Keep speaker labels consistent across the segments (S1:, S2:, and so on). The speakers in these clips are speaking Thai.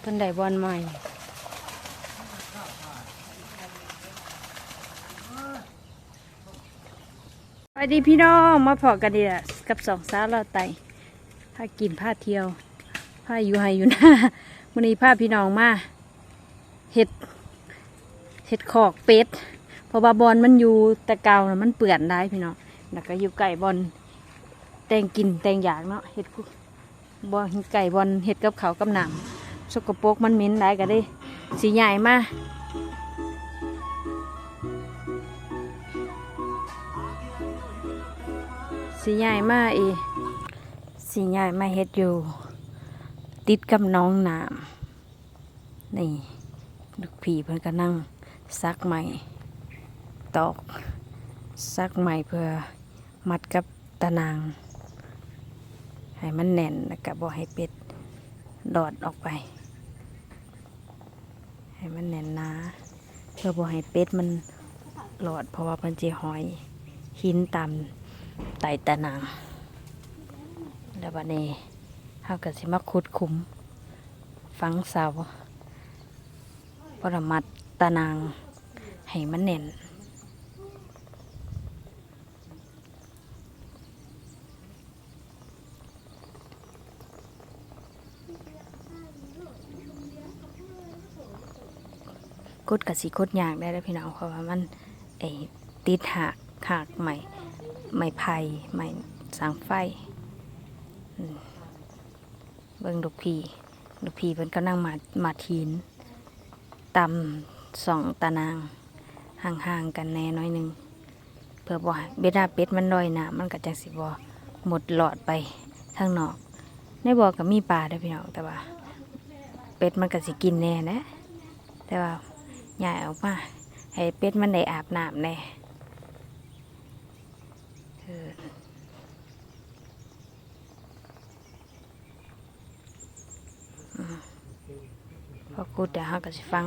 S1: เพิ่นได้บอลใหม่สวัสดีพี่น้องมาพอกันดีละกับสองสาวเราไต่พากินพาเที่ยวพาอยู่ไฮอยู่หน้าวันนี้พาพี่น้องมาเห็ดเห็ดขอกเป็ดเพราะว่าบอลมันอยู่ต่เกานะมันเปื่อนได้พี่น้องแล้วก็อยู่ไก่บอลแตงกินแตงอยากเนาะเห็ดบอลไก่บอลเห็ดกับเขากับหนาม สกปรกมันเหม็นได้ก็ได้สีใหญ่มาสีใหญ่มาอีสีใหญ่มาเฮ็ดอยู่ ติดกับน้องน้ำนี่ลูกผีเพิ่นก็นั่งซักใหม่ตอกซักใหม่เพื่อมัดกับตะนาง ให้มันแน่นแล้วก็บ่ให้เป็ดดอดออกไป ให้มันแน่นหนาเพื่อบ่ให้เป็ดมันหลอด เพราะว่ามันจะหอยหินตามไตตะนางแล้วบัดนี้เฮาก็สิมาขุดคุมฝังเสาปรมัดตะนางให้มันแน่น กดกับสีกดยากได้แล้วพี่น้องเพราะว่ามันไอติดหักหักใหม่ใหม่ไผ่ใหม่สางไฟเบิ่งลูกพีลูกพีเพิ่นก็นั่งมามาทีนตำสองตานางห่างๆกันแน่น้อยหนึ่งเพื่อบ่ให้เบดาเป็ดมันลอยน้ำมันก็จังสิบ่หมดหลอดไปทางนอก ในบ่อก็มีปลาด้อพี่น้องแต่ว่า เป็ดมันก็สิกินแน่นะ แต่ว่า ใหญ่ออกมาให้เป็ดมันได้อาบน้ำแน่เอออืมพอกูเดี๋ยวเขาก็สิฟัง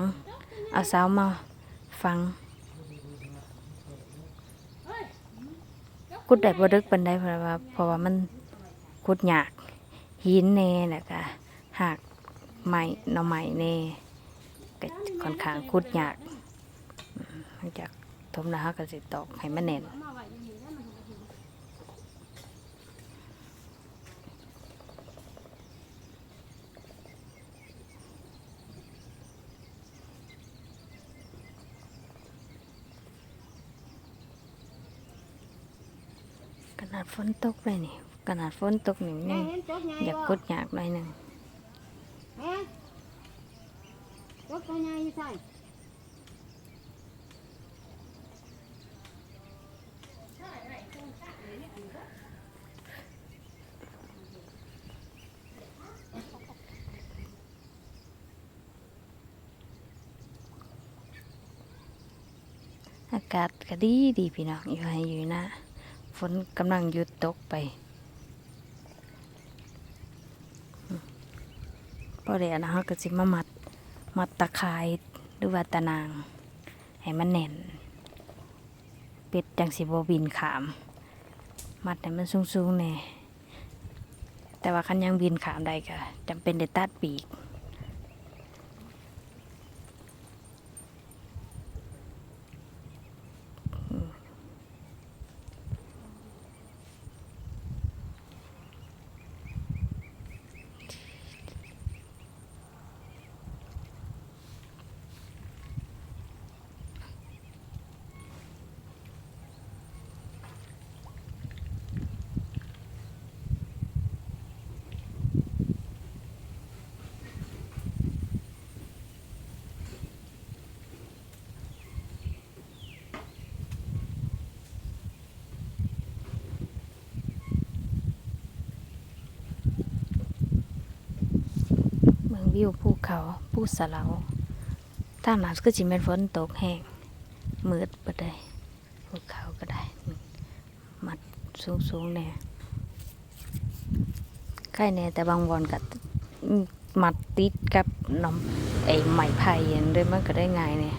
S1: เอาสาวมาฟังกุดได้บ่ดึกปันได้เพราะว่าเพราะว่ามันกุดยากหินแน่แล้วก็หักไม้หน่อไม้แน่ ก็ค่อนข้างกุดยากหลังจากทมนะคะก็สิตอกให้มันแน่นขนาดฝนตกเลยนี่ขนาดฝนตกนี่นี่อยากกดอยากหน่อยหนึ่ง
S2: แม่รถตัวใหญ่ใส่
S1: อากาศก็ดีดีพี่น้องอยู่ให้อยู่นะ ฝนกำลังหยุดตกไปพอเดี๋ยวนะฮะก็สิมามัด มัดตะไคร้หรือว่าตะนาง ให้มันแน่น เป็ดจังสิบบินขาม มัดให้มันสูงๆแน่แต่ว่าคันยังบินขามได้ก็จำเป็นได้ตัดปีก วิวภูเขาภูสะเลาทาหนาวก็จิเป็นฝนตกแห้งมืดไปได้ภูเขาก็ได้ มัดสูงสูงๆแน่ใกล้แน่แต่บางวันก็มัดติดกับน้ำไอ้ไม้ไผ่เย็นด้วยมันก็ได้ง่ายเนี่ย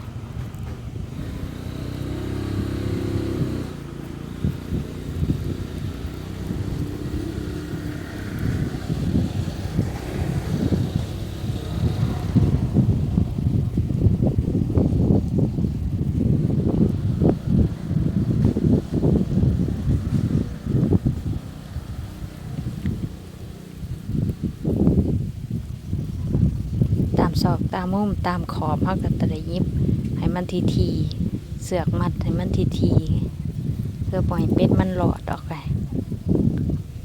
S1: ซ อกตามมุมตามขอบเฮาก็ตะได้ยิบให้มันทีทีเสือกมัดให้มันทีทีเพื่อปล่อยเป็ดมันหลอดออกไป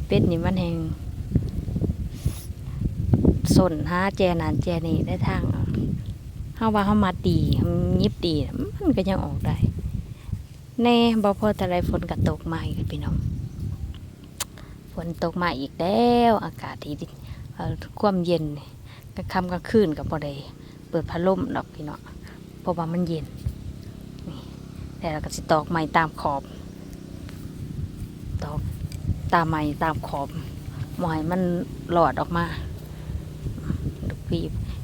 S1: เป็ดนี่มันแหงสนหาแจนานแจนี่ได้ทางเอาเฮาว่าเฮามัดดีายิบดีมันก็ยังออกได้แน่บ่พอแต่ไรฝนก็ตกมาอีกพี่น้องฝนตกมาอีกแล้ว อากาศที่ความเย็นนี่ กลางค่ำกลางคืนก็บ่ได้เปิดพัดลมดอกพี่น้องเพราะว่ามันเย็นนี่แต่เราก็สิตอกไม้ตามขอบ ตอกตามไม้ตามขอบหมอยมันหลอดออกมาลูกพี่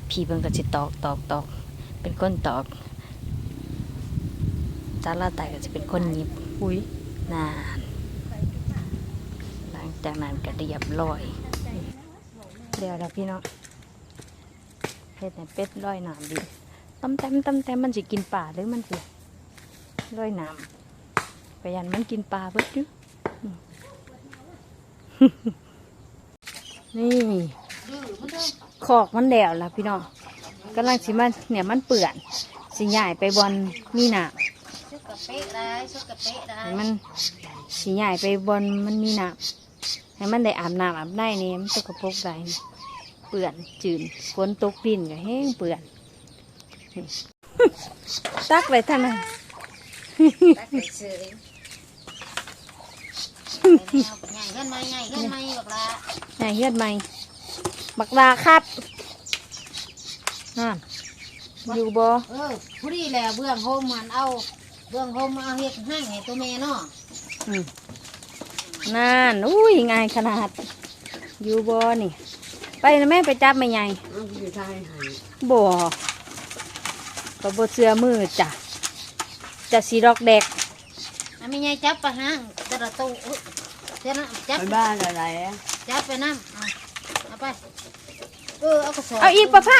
S1: พี่เพิ่นก็สิตอกตอกตอกเป็นคนตอกจานละไตก็จะเป็นคนหยิบ
S2: อุ้ย
S1: นานหลังจากนั้นก็เรียบร้อยเดี๋ยวแล้วพี่น้อง เฮ็ดให้เป็ดร้อยน้ำดิต้มแต้มต้มแต้มมันสิกินปลาหรือมันสิร้อยน้ำไปยันมันกินปลาเบิดอยู่อืมนี่ขอกมันแล้วล่ะพี่น้องกำลังสิมันเนี่ยมันเปื่อนสิใหญ่ไปบอลมีหนา
S2: ชุดกชุดกะเป๊ะได้
S1: ให้มันสีใหญ่ไปบนมันมีน้ำให้มันได้อาบน้ำอาบได้เนี่มันตกกระปรกได้ เปื่อนจืดฝนตกดินก็แห้งเปื่อนนี่ตักไปท่านนั้น
S2: ตักไปเฉยใหญ่ขึ้นมาใหญ่ขึ้นมาบอกละ
S1: นายเฮ็ดไหมบักลาครับนั่นอยู่บ่
S2: เออผู้ดีแหละเบื้องโฮมมันเอาเบื้องโฮมเอาเฮ็ดให้ให้ตัวแม่เนาะ
S1: อืมนั่นอุ้ยง่ายขนาดอยู่บ่นี่ ไปนะแม่ไปจับไม่ใหญ่
S2: เอาอยู่ทายให้
S1: บ่ก็บ่เสื้อมือจ้ะจะสีดอกแดก
S2: อันไม่ใหญ่จับไปห้างจะระตูอุ๊ยเจ้านะจับ
S3: ไปบ้านอะไรอะ
S2: จับไปน้ำเอาเอาไป เออ เอากระสอบ
S1: เอาอีกปะพะ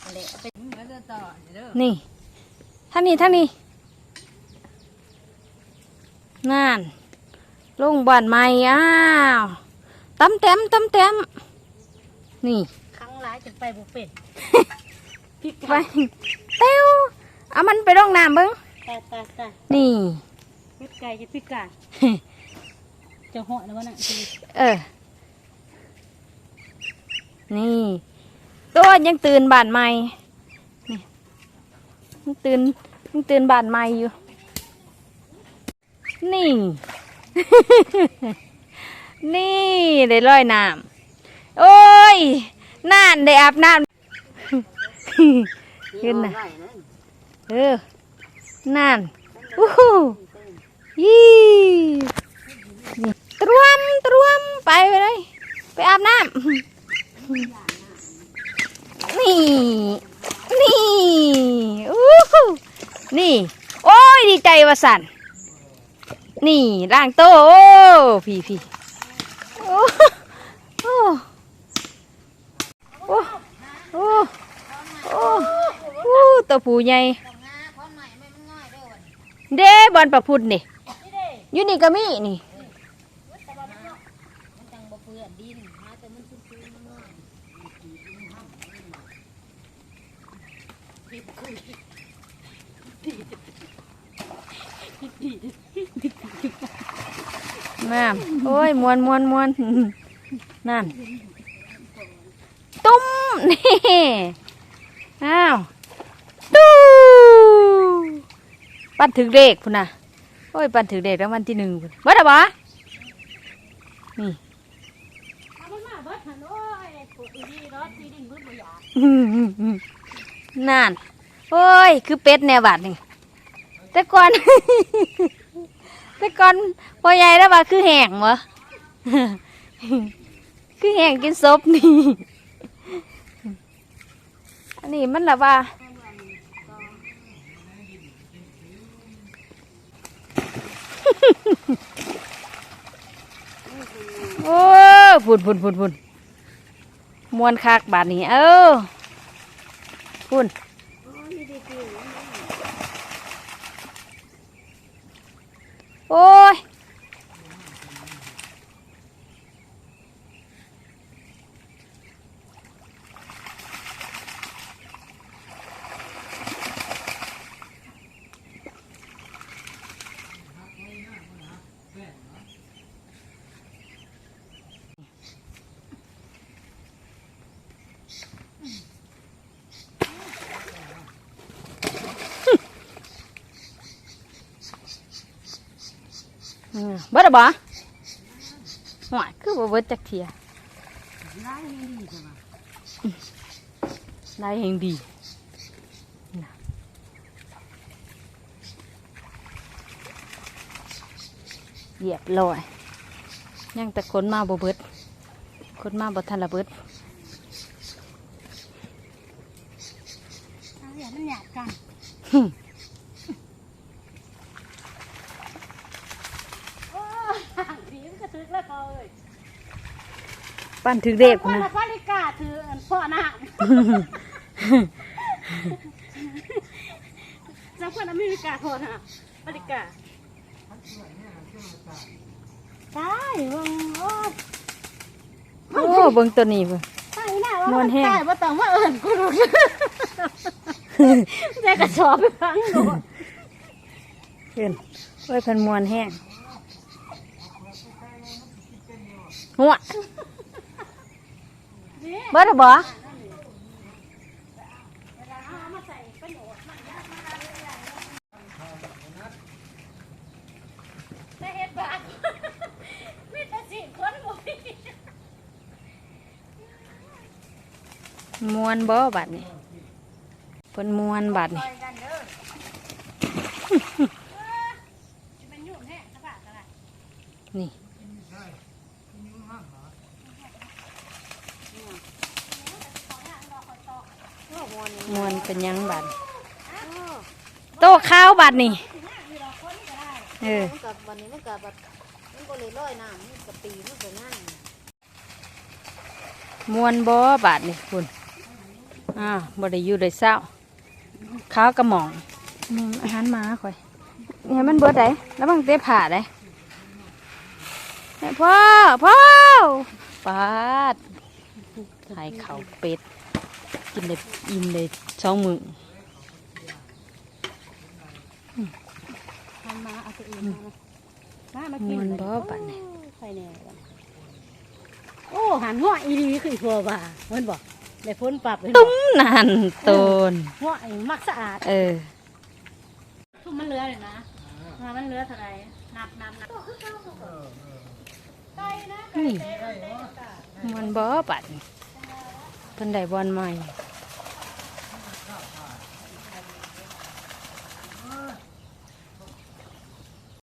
S2: เอาเด็กเอาไป
S3: แล้วจะต่อเด้อ
S1: นี่ท่านนี้ท่านนี้นั่นลงบ้านใหม่อ้าว ตำเต็มตำเต็มนี่
S2: ครั้งร้ายจนไปบุเป็น
S1: ไปเต้วเอามันไปร่องน้ำเบิ้ง
S2: ตายตายตาย
S1: นี่
S2: พิษไก่จะพิษไก่จะเหาะนะวะน่ะคือ
S1: เออ นี่ ตัวยังตื่นบ้านใหม่นี่ยังตื่นยังตื่นบ้านใหม่อยู่ นี่ นี่ได้ร้อยน้ำโอ้ยน่านได้อาบน้ำขึ้นนะเออน่านอู้หูยี่นี่ตรวมตรวมไปไปเลย ไปอาบน้ำนี่ นี่อู้หูนี่ โอ้ย ดีใจว่าสันนี่ล่างโตะโอ้พี่พี่โอ้โอ้โอ้โอ้โอ้โอ้ตัวผู้ใหญ่
S2: เด้อนนี้
S1: เด้บอลประพุดนี่
S2: นี่เด้
S1: อยู่นี่ก็มีนี่
S2: นั่นดินหาแต่มันชื้นๆมันง่าย
S1: น้ำโอ้ยมวนมวนมวนนั่น ตุ้มนี่ อ้าวตู้ปันถึงเลขพุ่นน่ะโอ้ยปันถึงเลขรางวัลที่หนึ่งพุ่นเบิดอะบะนี่นั่นโอ้ย คือเป็ดแนวบาดนี่แต่ก่อน แต่ก่อนพ่อใหญ่แล้วว่าคือแห้งวะคือแห้งกินซบนี่ อันนี้มันละว่า โอ้พุ่นพุ่นพุ่นพุ่นมวนคักบาดนี้ เออพุ่นโอ้ย อืมเบิดอะบ่หวายคือบ่เบิดจักเทีย
S2: ร้ายยังดีจ้ะวะ
S1: ได้แห่งดีน่ะเหยียบลอยยังแต่คนมาบ่เบิดคนมาบ่ทันละเบิด
S2: เอาอย่ามันหยาบกัน โอ้ยดีมันก็ถึกแล้วเขาเอ้ย
S1: ปั้นถึงเด็ก
S2: คน
S1: นะ
S2: ละพาริกาถืออันพ่อหน้าจังคนอเมริกาพ่อหน้าพาริกาใช่เบิ่งโอ้ย
S1: โอ้เบิ่งตัวนี้เบิ่ง
S2: ใช่น่ะว่าม
S1: วนแห้ง
S2: ใช่บ่ต้องมาเอิ้นกูหรอกแต่กระสอบไปฟังดู
S1: ขึ้นโอ้ยเพันมวนแห้งหัว เบิดอะบ่
S2: แต่เฮ็ดบาปมีแต่สิคนบ่มี
S1: มวนบ่บัดนี่เพิ่นมวนบัดนี่
S2: กัน
S1: มวนเป็นหยังบัดโตข้าวบัดนี่เออ
S2: มันกับวันนี้มันกับแบบมันก็เลยลอยน้ำมันกับปีมันก็ง่าย
S1: มวนบ่บาดนี่คุณอ่าวบ่ได้อยู่ได้เศร้าข้าวกระหม่องอืมอาหารหมาข่อยเนี่ยมันเบิดได้แล้วมันเตะผ่าได้พ่อพ่อปาด ไข่เขาเป็ด กินได้อิ่มเลยช่องมือ
S2: ทำมาเอาตัวเองมามา
S1: ม
S2: กิน
S1: วนบ่บาดนี่
S2: ใครแน่วะโอ้หันหัวอีดีคืออีพัวว่ามันบอกได้พ้นปรับเลย
S1: ตุ้มนานโตน
S2: หัวไอ้มักสะอาด
S1: เออ
S2: ทุ่มมันเหลือเลยนะมามันเหลือเท่าไหร่นับนับนับไก่นะไก่
S1: นี่
S2: เต้นเต้น
S1: มวนบ่บาดนี่ เพิ่นได้บอลใหม่